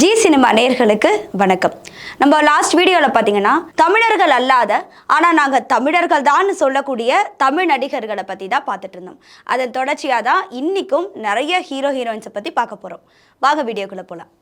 G cinema நேர்களுக்கு வணக்கம். நம்ம லாஸ்ட் வீடியோவில் பார்த்தீங்கன்னா தமிழர்கள் அல்லாத ஆனால் நாங்கள் தமிழர்கள் தான் சொல்லக்கூடிய தமிழ் நடிகர்களை பற்றி தான் பார்த்துட்டு இருந்தோம். அதன் தொடர்ச்சியாக தான் இன்றைக்கும் நிறைய ஹீரோ ஹீரோயின்ஸை பற்றி பார்க்க போகிறோம் வாங்க வீடியோக்குள்ளே போகலாம்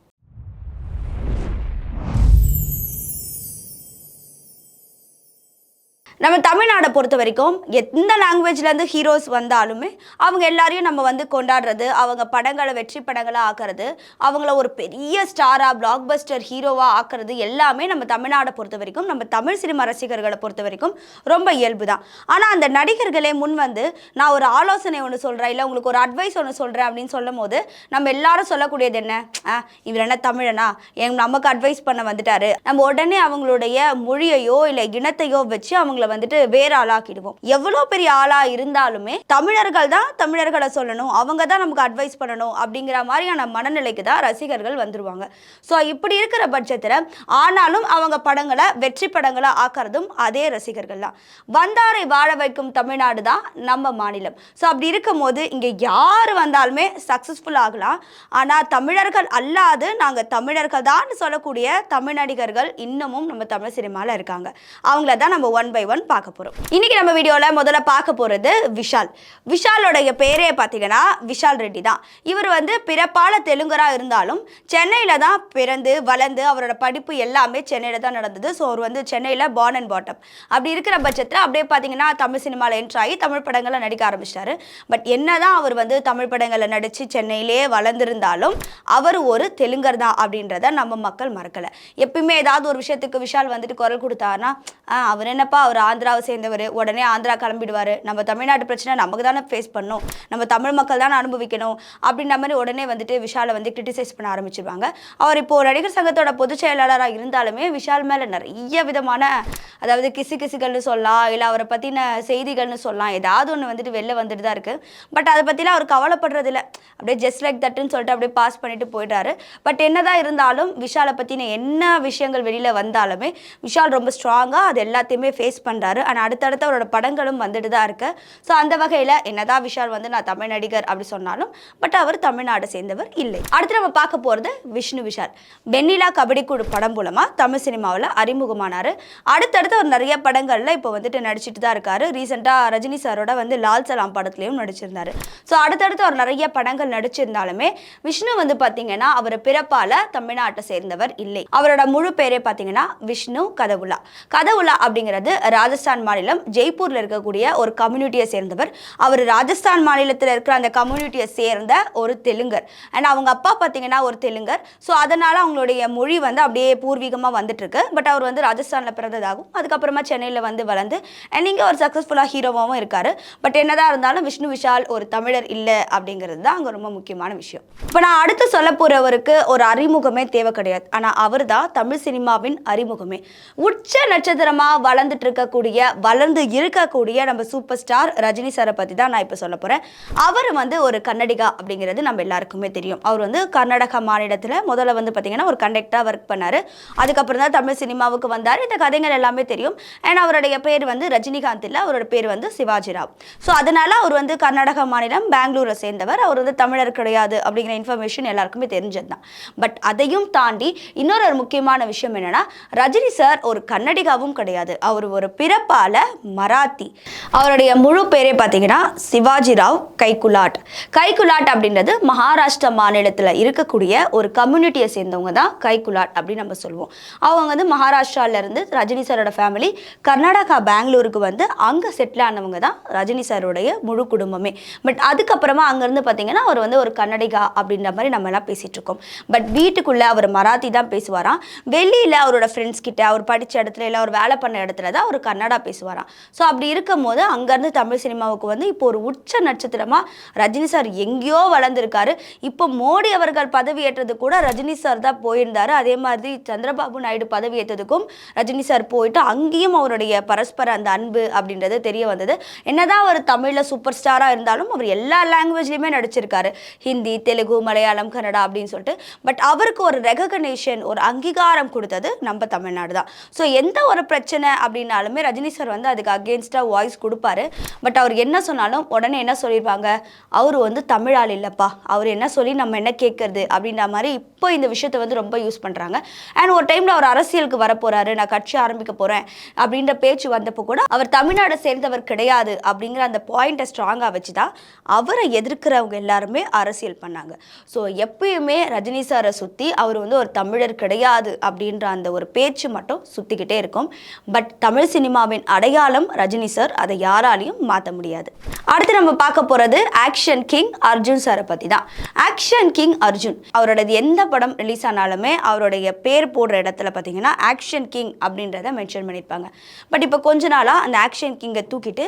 நம்ம தமிழ்நாடை பொறுத்த வரைக்கும் எந்த லாங்குவேஜ்லேருந்து ஹீரோஸ் வந்தாலுமே அவங்க எல்லாரையும் நம்ம வந்து கொண்டாடுறது அவங்க படங்களை வெற்றி படங்களாக ஆக்குறது அவங்கள ஒரு பெரிய ஸ்டாராக பிளாக் பஸ்டர் ஹீரோவாக ஆக்குறது எல்லாமே நம்ம தமிழ்நாடை பொறுத்த வரைக்கும் நம்ம தமிழ் சினிமா ரசிகர்களை பொறுத்த வரைக்கும் ரொம்ப இயல்பு தான் ஆனால் அந்த நடிகர்களே முன் வந்து நான் ஒரு ஆலோசனை ஒன்று சொல்கிறேன் இல்லை உங்களுக்கு ஒரு அட்வைஸ் ஒன்று சொல்கிறேன் அப்படின்னு சொல்லும் போது நம்ம எல்லாரும் சொல்லக்கூடியது என்ன? ஆ இவர் என்ன தமிழனா? எங் நமக்கு அட்வைஸ் பண்ண வந்துட்டாரு. நம்ம உடனே அவங்களுடைய மொழியையோ இல்லை இனத்தையோ வச்சு அவங்கள வந்துட்டு வேற ஆளாக்கிடுவோம். எவ்வளோ பெரிய ஆளா இருந்தாலுமே தமிழர்கள் தான் தமிழர்களை சொல்லணும். அவங்க தான் நமக்கு அட்வைஸ் பண்ணணும் அப்படிங்கிற மாதிரியான மனநிலைக்கு தான் ரசிகர்கள் வந்துருவாங்க. ஸோ இப்படி இருக்கிற பட்சத்தில் ஆனாலும் அவங்க படங்களை வெற்றி படங்களை ஆக்கிறதும் அதே ரசிகர்கள் தான். வந்தாரை வாழ வைக்கும் தமிழ்நாடு தான் நம்ம மாநிலம். ஸோ அப்படி இருக்கும் போது இங்கே யார் வந்தாலுமே சக்ஸஸ்ஃபுல் ஆகலாம். ஆனால் தமிழர்கள் அல்லாது நாங்கள் தமிழர்கள் தான் சொல்லக்கூடிய தமிழ் நடிகர்கள் இன்னமும் நம்ம தமிழ் சினிமாவில் இருக்காங்க. அவங்கள தான் நம்ம ஒன் பை ஒன் பார்க்க போகிறோம் இன்னைக்கு நம்ம வீடியோவில் முதல்ல பார்க்க போகிறது விஷால். விஷாலோடைய பேரே பார்த்தீங்கன்னா விஷால் ரெட்டி தான். இவர் வந்து பிறப்பால தெலுங்கராக இருந்தாலும் சென்னையில் தான் பிறந்து வளர்ந்து அவரோட படிப்பு எல்லாமே சென்னையில் தான் நடந்தது. ஸோ அவர் வந்து சென்னையில் பார்ன் அண்ட் பாட்டம் அப்படி இருக்கிற பட்சத்தில் அப்படியே பார்த்தீங்கன்னா தமிழ் சினிமாவில் என்ட்ரு ஆகி தமிழ் படங்களை நடிக்க ஆரம்பிச்சிட்டாரு. பட் என்ன தான் அவர் வந்து தமிழ் படங்களில் நடித்து சென்னையிலே வளர்ந்துருந்தாலும் அவர் ஒரு தெலுங்கர் தான் அப்படின்றத நம்ம மக்கள் மறக்கலை. எப்பயுமே ஏதாவது ஒரு விஷயத்துக்கு விஷால் வந்துட்டு குரல் கொடுத்தாருன்னா அவர் என்னப்பா அவர் ஆந்திராவை சேர்ந்தவர். உடனே ஆந்திரா கிளம்பிடுவார். நம்ம தமிழ்நாட்டு பிரச்சனை நமக்கு தானே ஃபேஸ் பண்ணணும் நம்ம தமிழ் மக்கள் தானே அனுபவிக்கணும். அப்படின்ற மாதிரி உடனே வந்துட்டு விஷாலை வந்து கிரிட்டிசைஸ் பண்ண ஆரம்பிச்சிருவாங்க. அவர் இப்போ நடிகர் சங்கத்தோட பொதுச் செயலாளராக இருந்தாலுமே விஷால் மேலே நிறைய விதமான அதாவது கிசு கிசுகள்னு சொல்லலாம் இல்லை அவரை பற்றின செய்திகள்னு சொல்லலாம் ஏதாவது ஒன்று வந்துட்டு வெளில வந்துட்டு தான் இருக்குது பட் அதை பற்றிலாம் அவர் கவலைப்படுறதில்ல. அப்படியே ஜஸ்ட் லைக் தட்டுன்னு சொல்லிட்டு அப்படியே பாஸ் பண்ணி பண்ணிட்டு போயிட்டாரு. பட் என்னதான் இருந்தாலும் விஷாலை பற்றின என்ன விஷயங்கள் வெளியில் வந்தாலுமே விஷால் ரொம்ப ஸ்ட்ராங்காக அது எல்லாத்தையுமே ஃபேஸ் பண்ணுறாரு ஆனால் அடுத்தடுத்து அவரோட படங்களும் வந்துட்டு தான் இருக்கு. ஸோ அந்த வகையில் என்னதான் விஷால் வந்து நான் தமிழ் நடிகர் அப்படி சொன்னாலும் பட் அவர் தமிழ்நாடு சேர்ந்தவர் இல்லை. அடுத்து நம்ம பார்க்க போகிறது விஷ்ணு விஷால். வெண்ணிலா கபடி குழு படம் மூலமாக தமிழ் சினிமாவில் அறிமுகமானார். அடுத்தடுத்து அவர் நிறைய படங்களில் இப்போ வந்துட்டு நடிச்சிட்டு தான் இருக்காரு. ரீசெண்டாக ரஜினி சாரோட வந்து லால் சலாம் படத்துலையும் நடிச்சிருந்தாரு. ஸோ அடுத்தடுத்து அவர் நிறைய படங்கள் நடிச்சிருந்தாலுமே விஷ்ணு வந்து பார்த்தீங்கன்னா அவர் பிறப்பால தமிழ்நாட்டை சேர்ந்தவர் இல்லை. அவரோட முழு பேரே பார்த்தீங்கன்னா விஷ்ணு கதவுலா. கதவுலா அப்படிங்கிறது ராஜஸ்தான் மாநிலம் ஜெய்ப்பூர்ல இருக்கக்கூடிய ஒரு கம்யூனிட்டியை சேர்ந்தவர். அவர் ராஜஸ்தான் மாநிலத்தில் இருக்கிற அந்த கம்யூனிட்டியை சேர்ந்த ஒரு தெலுங்கர். அண்ட் அவங்க அப்பா பார்த்தீங்கன்னா ஒரு தெலுங்கர். ஸோ அதனால அவங்களுடைய மொழி வந்து அப்படியே பூர்வீகமாக வந்துட்டு இருக்கு பட் அவர் வந்து ராஜஸ்தானில் பிறந்ததாகவும் அதுக்கப்புறமா சென்னையில் வந்து வளர்ந்து அண்ட் இங்கே ஒரு சக்ஸஸ்ஃபுல்லாக ஹீரோவாகவும் இருக்காரு. பட் என்னதான் இருந்தாலும் விஷ்ணு விஷால் ஒரு தமிழர் இல்லை அப்படிங்கிறது தான் அங்கே ரொம்ப முக்கியமான விஷயம். இப்போ நான் அடுத்து சொல்ல போகிறவருக்கு ஒரு அறிமுகமே தேவை கிடையாது. ஆனால் அவர் தான் தமிழ் சினிமாவின் அறிமுகமே. உச்ச நட்சத்திரமாக வளர்ந்துட்டு இருக்கக்கூடிய வளர்ந்து இருக்கக்கூடிய நம்ம சூப்பர் ஸ்டார் ரஜினி சாரை பற்றி தான் நான் இப்போ சொல்ல போகிறேன் அவர் வந்து ஒரு கன்னடிகா அப்படிங்கிறது நம்ம எல்லாருக்குமே தெரியும். அவர் வந்து கர்நாடகா மாநிலத்தில் முதல்ல வந்து பார்த்திங்கன்னா ஒரு கண்டக்டராக ஒர்க் பண்ணார். அதுக்கப்புறம் தான் தமிழ் சினிமாவுக்கு வந்தார். இந்த கதைகள் எல்லாமே தெரியும். அண்ட் அவருடைய பேர் வந்து ரஜினிகாந்த் இல்லை. அவரோட பேர் வந்து சிவாஜி ராவ். ஸோ அதனால அவர் வந்து கர்நாடகா மாநிலம் பெங்களூரை சேர்ந்தவர். அவர் வந்து தமிழர் கிடையாது அப்படிங்கிற இன்ஃபர்மேஷன் எல்லாருக்குமே தெரிஞ்சது தான் பட் அதையும் தாண்டி இன்னொரு ஒரு முக்கியமான விஷயம் என்னன்னா ரஜினி சார் ஒரு கன்னடிகாவும் கிடையாது. அவர் ஒரு பிறப்பால மராத்தி. அவருடைய முழு பேரே பார்த்தீங்கன்னா சிவாஜி ராவ் கைகுலாட் கைகுலாட் அப்படின்றது மகாராஷ்டிரா மாநிலத்தில் இருக்கக்கூடிய ஒரு கம்யூனிட்டியை சேர்ந்தவங்க தான் கைகுலாட் அப்படின்னு நம்ம சொல்லுவோம். அவங்க வந்து மகாராஷ்டிரால இருந்து ரஜினி சாரோட ஃபேமிலி கர்நாடகா பெங்களூருக்கு வந்து அங்கே செட்டில் ஆனவங்க தான் ரஜினி சாரோடைய முழு குடும்பமே. பட் அதுக்கப்புறமா அங்கேருந்து பார்த்தீங்கன்னா அவர் வந்து ஒரு கன்னடிகா அப்படின்ற மாதிரி நம்ம எல்லாம் பேசிட்டு இருக்கோம். பட் வீட்டுக்குள்ளே அவர் மராத்தி தான் பேசுவாராம். வெளியில் அவரோட ஃப்ரெண்ட்ஸ் கிட்ட அவர் படித்த இடத்துல இல்லை அவர் வேலை பண்ண இடத்துல தான் அவர் கன்னடா பேசுவாராம். ஸோ அப்படி இருக்கும்போது அங்கேருந்து தமிழ் சினிமாவுக்கு வந்து இப்போ ஒரு உச்ச நட்சத்திரமாக ரஜினி சார் எங்கேயோ வளர்ந்துருக்காரு. இப்போ மோடி அவர்கள் பதவியேற்றது கூட ரஜினி சார் தான் போயிருந்தாரு. அதே மாதிரி சந்திரபாபு நாயுடு பதவியேற்றதுக்கும் ரஜினி சார் போயிட்டு அங்கேயும் அவருடைய பரஸ்பர அந்த அன்பு அப்படின்றது தெரிய வந்தது. என்னதான் அவர் தமிழில் சூப்பர் ஸ்டாராக இருந்தாலும் அவர் எல்லா லாங்குவேஜ்லையுமே நடிச்சிருக்காரு. ஹிந்தி தெலுங்கு மலையாளம் கனடா அப்படின்னு சொல்லிட்டு பட் அவருக்கு ஒரு ரெகக்னேஷன் ஒரு அங்கீகாரம் கொடுத்தது நம்ம தமிழ்நாடு தான். ஸோ எந்த ஒரு பிரச்சனை அப்படின்னாலுமே ரஜினி சார் வந்து அதுக்கு அகேன்ஸ்டாக வாய்ஸ் கொடுப்பாரு. பட் அவர் என்ன சொன்னாலும் உடனே என்ன சொல்லியிருப்பாங்க? அவர் வந்து தமிழால் இல்லைப்பா. அவர் என்ன சொல்லி நம்ம என்ன கேட்கறது? அப்படின்ற மாதிரி இப்போ இந்த விஷயத்தை வந்து ரொம்ப யூஸ் பண்ணுறாங்க அண்ட் ஒரு டைமில் அவர் அரசியலுக்கு வரப்போகிறாரு நான் கட்சி ஆரம்பிக்க போகிறேன் அப்படின்ற பேச்சு வந்தப்போ கூட அவர் தமிழ்நாடை சேர்ந்தவர் கிடையாது அப்படிங்கிற அந்த பாயிண்ட்டை ஸ்ட்ராங்காக வச்சு தான் அவரை எதிர்க்கிறவங்க எல்லாருமே அரசியல் பண்ணாங்க. ஸோ எப்பயுமே ரஜினி சாரை சுற்றி அவர் வந்து ஒரு தமிழர் கிடையாது அப்படின்ற அந்த ஒரு பேச்சு மட்டும் சுற்றிக்கிட்டே இருக்கும். பட் தமிழ் சினிமாவின் அடையாளம் ரஜினி சார் அதை யாராலையும் மாற்ற முடியாது. அடுத்து நம்ம பார்க்க போகிறது ஆக்ஷன் கிங் அர்ஜுன் சாரை பற்றி தான். ஆக்ஷன் கிங் அர்ஜுன் அவரோடது எந்த படம் ரிலீஸ் ஆனாலுமே அவருடைய பேர் போடுற இடத்துல பார்த்தீங்கன்னா ஆக்ஷன் கிங் அப்படின்றத மென்ஷன் பண்ணியிருப்பாங்க பட் இப்போ கொஞ்ச நாளாக அந்த ஆக்ஷன் கிங்கை தூக்கிட்டு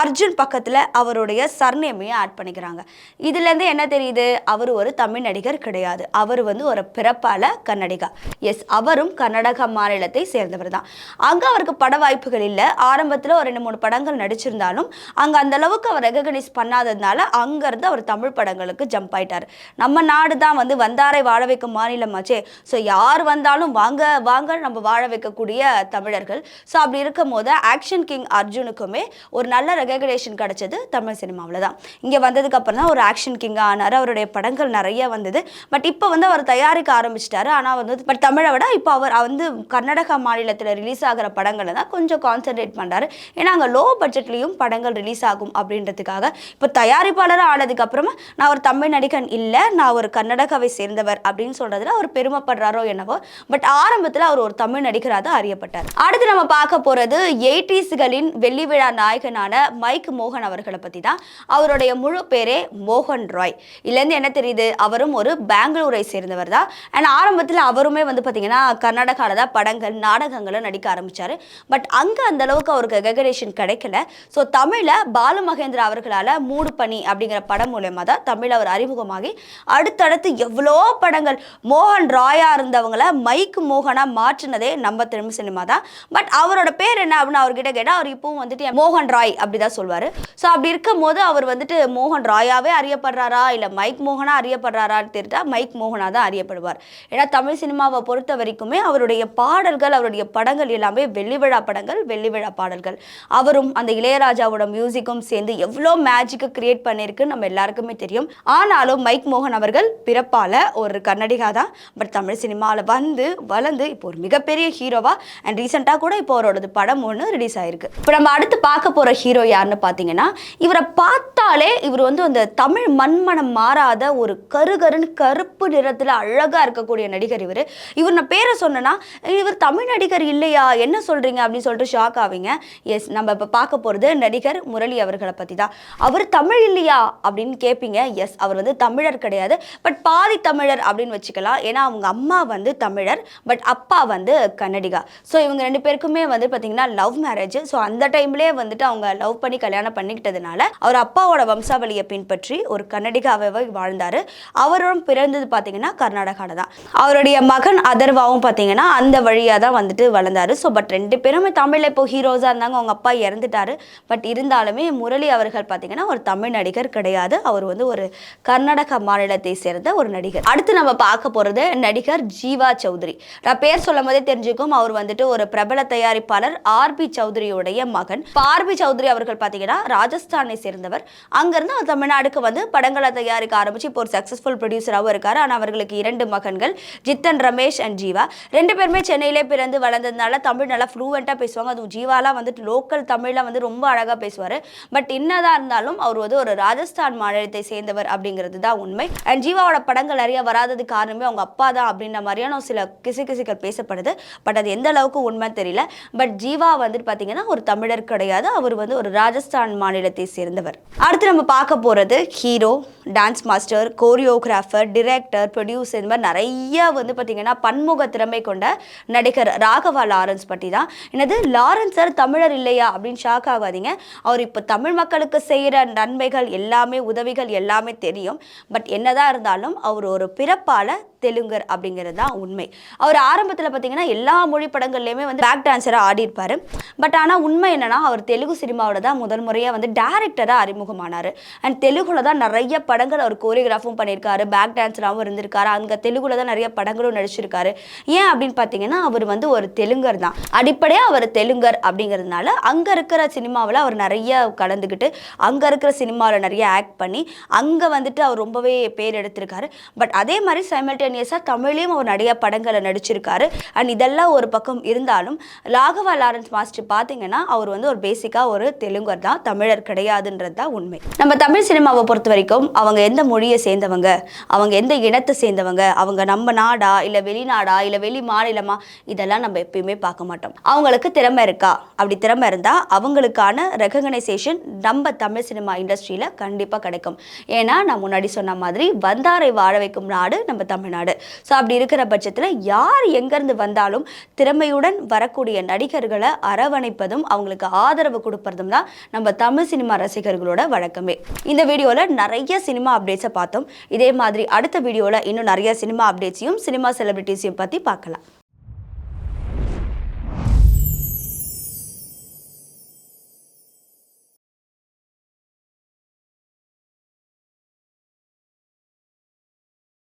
அர்ஜுன் பக்கத்தில் அவருடைய சர்நேமையும் ஆட் பண்ணிக்கிறாங்க. இதுலேருந்து என்ன தெரியுது? அவர் ஒரு தமிழ் நடிகர் கிடையாது. அவர் வந்து ஒரு பிறப்பால கன்னடிகா. எஸ் அவரும் கர்நாடக மாநிலத்தை சேர்ந்தவர் தான். அங்கே அவருக்கு பட வாய்ப்புகள் இல்லை. ஆரம்பத்தில் ஒரு ரெண்டு மூணு படங்கள் நடிச்சிருந்தாலும் அங்கே அந்த அளவுக்கு அவர் ரெகக்னைஸ் பண்ணாததுனால அங்கேருந்து அவர் தமிழ் படங்களுக்கு ஜம்ப் ஆயிட்டார். நம்ம நாடு தான் வந்து வந்தாரை வாழ வைக்கும் மாநிலமாச்சே. ஸோ யார் வந்தாலும் வாங்க வாங்க நம்ம வாழ வைக்கக்கூடிய தமிழர்கள். ஸோ அப்படி இருக்கும் போது ஆக்ஷன் கிங் அர்ஜுனுக்குமே ஒரு நல்ல ரெகக்னேஷன் கிடைச்சது தமிழ் சினிமாவில் தான். இங்கே வந்ததுக்கு அப்புறம் தான் ஒரு ஆக்ஷன் கிங்காக ஆனார். அவருடைய படங்கள் நிறைய வந்து வந்தது பட் இப்போ வந்து அவர் தயாரிக்க ஆரம்பிச்சிட்டாரு. ஆனால் வந்து பட் தமிழை விட இப்போ அவர் வந்து கர்நாடகா மாநிலத்தில் ரிலீஸ் ஆகிற படங்களை தான் கொஞ்சம் கான்சென்ட்ரேட் பண்ணுறாரு ஏன்னா அங்கே லோ பட்ஜெட்லேயும் படங்கள் ரிலீஸ் ஆகும் அப்படின்றதுக்காக. இப்போ தயாரிப்பாளராக ஆனதுக்கப்புறமா நான் ஒரு தமிழ் நடிகன் இல்லை நான் ஒரு கர்நாடகாவை சேர்ந்தவர் அப்படின்னு சொல்கிறதுல அவர் பெருமைப்படுறாரோ என்னவோ. பட் ஆரம்பத்தில் அவர் ஒரு தமிழ் நடிகராக தான் அறியப்பட்டார். அடுத்து நம்ம பார்க்க போகிறது எயிட்டிஸ்களின் வெள்ளி விழா நாயகனான மைக் மோகன் அவர்களை பற்றி தான் அவருடைய முழு பேரே மோகன் ராய். இதுலேருந்து என்ன தெரியுது? அவரும் ஒரு பெங்களூரை சேர்ந்தவர் தான். அண்ட் ஆரம்பத்தில் அவருமே வந்து பார்த்தீங்கன்னா கர்நாடகாவில் தான் படங்கள் நாடகங்களை நடிக்க ஆரம்பித்தார் பட் அங்கே அந்த அளவுக்கு அவருக்கு ரெகனேஷன் கிடைக்கல. ஸோ தமிழில் பாலு மகேந்திரா அவர்களால் மூடு பணி அப்படிங்கிற படம் மூலயமா தான் தமிழ் அவர் அறிமுகமாகி அடுத்தடுத்து எவ்வளோ படங்கள் மோகன் ராயாக இருந்தவங்கள மைக் மோகனாக மாற்றினதே நம்ம திரும்ப சினிமா தான். பட் அவரோட பேர் என்ன அப்படின்னு அவர்கிட்ட கேட்டால் அவர் இப்பவும் வந்துட்டு மோகன் ராய் அப்படி தான் சொல்வார். ஸோ அப்படி இருக்கும் போது அவர் வந்துட்டு மோகன் ராயாவே அறியப்படுறாரா? இல்லை மைக் மோகனாக அறியப்படுறாரா? தெரிஞ்சா மைக் மோகனா தான் அறியப்படுவார். ஏன்னா தமிழ் சினிமாவை பொறுத்த வரைக்குமே அவருடைய பாடல்கள் அவருடைய படங்கள் எல்லாமே வெள்ளி விழா படங்கள் வெள்ளி விழா பாடல்கள். அவரும் அந்த இளையராஜாவோட மியூசிக்கும் சேர்ந்து எவ்வளோ மேஜிக்கை கிரியேட் பண்ணியிருக்கு நம்ம எல்லாருக்குமே தெரியும். ஆனாலும் மைக் மோகன் அவர்கள் பிறப்பால ஒரு கன்னடிகா தான். பட் தமிழ் சினிமாவில் வந்து வளர்ந்து இப்போ ஒரு மிகப்பெரிய ஹீரோவா அண்ட் ரீசெண்டாக கூட இப்போ அவரோடது படம் ஒன்று ரிலீஸ் ஆயிருக்கு. இப்போ நம்ம அடுத்து பார்க்க போகிற ஹீரோ யாருன்னு பார்த்தீங்கன்னா இவரை பார்த்தாலே இவர் வந்து அந்த தமிழ் மண்மனம் மாறாத ஒரு கருகருன்னு கருப்பு நிறத்தில் அழகாக இருக்கக்கூடிய நடிகர் இவர். இவர் நான் பேரை சொன்னேன்னா இவர் தமிழ் நடிகர் இல்லையா? என்ன சொல்கிறீங்க அப்படின்னு சொல்லிட்டு ஷாக் ஆவீங்க. எஸ் நம்ம இப்போ பார்க்க போகிறது நடிகர் முரளி அவர்களை பற்றி தான். அவர் தமிழ் இல்லையா? அப்படின்னு கேட்பீங்க எஸ் அவர் வந்து தமிழர் கிடையாது. பட் பாதி தமிழர் அப்படின்னு வச்சுக்கலாம். ஏன்னா அவங்க அம்மா வந்து தமிழர் பட் அப்பா வந்து கன்னடிகா. ஸோ இவங்க ரெண்டு பேருக்குமே வந்து பார்த்தீங்கன்னா லவ் மேரேஜ் ஸோ அந்த டைம்லேயே வந்துட்டு அவங்க லவ் பண்ணி கல்யாணம் பண்ணிக்கிட்டதுனால அவர் அப்பாவோட வம்சாவளியை பின்பற்றி ஒரு கன்னடிகாவை வாழ்ந்தார். அவர் அவரும் பிறந்தது பார்த்தீங்கன்னா கர்நாடகாவில் தான். அவருடைய மகன் அதர்வாவும் பார்த்தீங்கன்னா அந்த வழியாக தான் வந்துட்டு வளர்ந்தாரு. ஸோ பட் ரெண்டு பேருமே தமிழில் இப்போ ஹீரோஸாக இருந்தாங்க. அவங்க அப்பா இறந்துட்டாரு. பட் இருந்தாலுமே முரளி அவர்கள் பார்த்தீங்கன்னா ஒரு தமிழ் நடிகர் கிடையாது. அவர் வந்து ஒரு கர்நாடக மாநிலத்தை சேர்ந்த ஒரு நடிகர். அடுத்து நம்ம பார்க்க போகிறது நடிகர் ஜீவா சௌத்ரி. நான் பேர் சொல்லும் போதே தெரிஞ்சுக்கும் அவர் வந்துட்டு ஒரு பிரபல தயாரிப்பாளர் ஆர்பி சௌத்ரியுடைய மகன். ஆர்பி சௌத்ரி அவர்கள் பார்த்தீங்கன்னா ராஜஸ்தானை சேர்ந்தவர். அங்கேருந்து அவர் தமிழ்நாடுக்கு வந்து படங்களை தயாரிக்க ஆரம்பிச்சு இப்போ ஒரு சக்ஸஸ்ஃபுல் ப்ரொடியூ ப்ரொடியூசராகவும் இருக்காரு. ஆனால் அவர்களுக்கு இரண்டு மகன்கள் ஜித்தன் ரமேஷ் அண்ட் ஜீவா. ரெண்டு பேருமே சென்னையிலே பிறந்து வளர்ந்ததுனால தமிழ் நல்லா ஃப்ளூவெண்ட்டாக பேசுவாங்க. அதுவும் ஜீவாலாம் வந்துட்டு லோக்கல் தமிழில் வந்து ரொம்ப அழகாக பேசுவார். பட் என்னதான் இருந்தாலும் அவர் வந்து ஒரு ராஜஸ்தான் மாநிலத்தை சேர்ந்தவர் அப்படிங்கிறது தான் உண்மை. அண்ட் ஜீவாவோட படங்கள் நிறைய வராதது காரணமே அவங்க அப்பா தான் அப்படின்ற மாதிரியான சில கிசு கிசுக்கள் பேசப்படுது. பட் அது எந்த அளவுக்கு உண்மை தெரியல. பட் ஜீவா வந்துட்டு பார்த்தீங்கன்னா ஒரு தமிழர் கிடையாது. அவர் வந்து ஒரு ராஜஸ்தான் மாநிலத்தை சேர்ந்தவர். அடுத்து நம்ம பார்க்க போகிறது hero dance master choreographer director producer இந்த மாதிரி நிறைய வந்து பார்த்தீங்கன்னா பன்முக திறமை கொண்ட நடிகர் ராகவா லாரன்ஸ் பற்றி தான். என்னது? லாரன்ஸ் சார் தமிழர் இல்லையா? அப்படின்னு ஷாக் ஆகாதீங்க. அவர் இப்போ தமிழ் மக்களுக்கு செய்கிற நன்மைகள் எல்லாமே உதவிகள் எல்லாமே தெரியும். பட் என்னதான் இருந்தாலும் அவர் ஒரு பிறப்பால தெலுங்கர் அப்படிங்கிறது தான் உண்மை. அவர் ஆரம்பத்தில் பார்த்தீங்கன்னா எல்லா மொழி படங்கள்லையுமே வந்து பேக் டான்ஸராக ஆடிருப்பார் பட் ஆனால் உண்மை என்னென்னா அவர் தெலுங்கு சினிமாவோட தான் முதல் முறையாக வந்து டேரக்டராக அறிமுகமானார். அண்ட் தெலுங்குல தான் நிறைய படங்கள் அவர் கோரியோகிராஃபும் பண்ணியிருக்காரு. பேக் டான்ஸராகவும் இருந்திருக்காரு. அங்கே தெலுங்குல தான் நிறைய படங்களும் நடிச்சிருக்காரு. ஏன் அப்படின்னு பார்த்தீங்கன்னா அவர் வந்து ஒரு தெலுங்கர் தான். அடிப்படையாக அவர் தெலுங்கர் அப்படிங்கிறதுனால அங்கே இருக்கிற சினிமாவில் அவர் நிறைய கலந்துக்கிட்டு அங்கே இருக்கிற சினிமாவில் நிறைய ஆக்ட் பண்ணி அங்கே வந்துட்டு அவர் ரொம்பவே பேர் எடுத்திருக்காரு. பட் அதே மாதிரி சைமல்டேனியஸாக தமிழ்லேயும் அவர் நிறைய படங்களை நடிச்சிருக்காரு. அண்ட் இதெல்லாம் ஒரு பக்கம் இருந்தாலும் ராகவா லாரன்ஸ் மாஸ்டர் பார்த்தீங்கன்னா அவர் வந்து ஒரு பேசிக்காக ஒரு தெலுங்கர் தான். தமிழர் கிடையாதுன்றது தான் உண்மை. நம்ம தமிழ் சினிமாவை பொறுத்த வரைக்கும் அவங்க எந்த மொழியை சேர்ந்தவங்க? அவங்க எந்த இனத்தை சேர்ந்தவங்க? அவங்க நம்ம நாடா? இல்லை வெளிநாடா? இல்லை வெளி மாநிலமா? இதெல்லாம் நம்ம எப்பயுமே பார்க்க மாட்டோம். அவங்களுக்கு திறமை இருக்கா? அப்படி திறமை இருந்தால் அவங்களுக்கான ரெகக்னைசேஷன் நம்ம தமிழ் சினிமா இண்டஸ்ட்ரியில் கண்டிப்பாக கிடைக்கும். ஏன்னா நான் முன்னாடி சொன்ன மாதிரி வந்தாரை வாழ வைக்கும் நாடு நம்ம தமிழ்நாடு. ஸோ அப்படி இருக்கிற பட்சத்தில் யார் எங்கேருந்து வந்தாலும் திறமையுடன் வரக்கூடிய நடிகர்களை அரவணைப்பதும் அவங்களுக்கு ஆதரவு கொடுப்பதும் தான் நம்ம தமிழ் சினிமா ரசிகர்களோட வழக்கமே. இந்த வீடியோவில் நிறைய சினிமா அப்டேட்ஸை பார்த்தோம். இதே மாதிரி அடுத்த வீடியோவில் இன்னும் நிறைய சினிமா அப்டேட்ஸையும் சினிமா செலிபிரிட்டிஸையும் பற்றி பார்க்கலாம்.